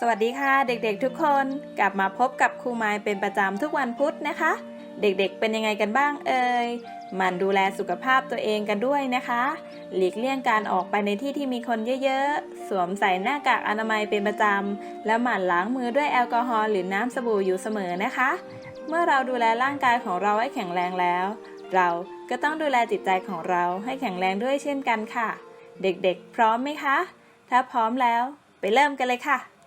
สวัสดีค่ะเด็กๆทุกคนกลับมาพบกับครูไม้เป็นประจำทุกวันพุธนะคะ เด็กๆเป็นยังไงกันบ้างเอ่ยมันดูแลสุขภาพตัวเองกันด้วยนะคะ หลีกเลี่ยงการออกไปในที่ที่มีคนเยอะๆ สวมใส่หน้ากากอนามัยเป็นประจำ และหมั่นล้างมือด้วยแอลกอฮอล์หรือน้ำสบู่อยู่เสมอนะคะ เมื่อเราดูแลร่างกายของเราให้แข็งแรงแล้ว เราก็ต้องดูแลจิตใจของเราให้แข็งแรงด้วยเช่นกันค่ะ เด็กๆ พร้อมไหมคะ ถ้าพร้อมแล้ว ไปเริ่มกันเลยค่ะ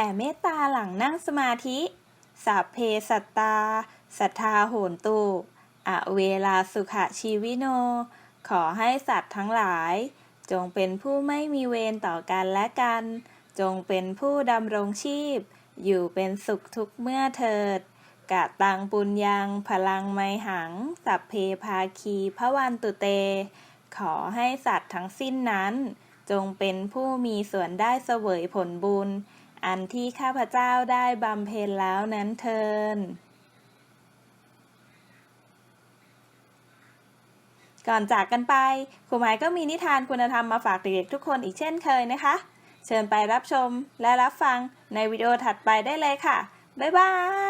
ผ่เมตตาหลังนั่งสมาธิ สัพเพสัตตา สัทธาโหนตุอเวลาสุขชีวิโน ขอให้สัตว์ทั้งหลาย จงเป็นผู้ไม่มีเวรต่อกันและกัน จงเป็นผู้ดำรงชีพ อยู่เป็นสุขทุกเมื่อเถิด กะตังปุญญังพลังไมหัง สัพเพภาคีพระวันตุเต ขอให้สัตว์ทั้งสิ้นนั้น จงเป็นผู้มีส่วนได้เสวยผลบุญ อันที่ข้าพเจ้าได้บำเพ็ญแล้วนั้นเทินก่อนจากกันไปครูหมายก็มีนิทานคุณธรรมมาฝากเด็กๆทุกคนอีกเช่นเคยนะคะ เชิญไปรับชมและรับฟังในวิดีโอถัดไปได้เลยค่ะ บ๊ายบาย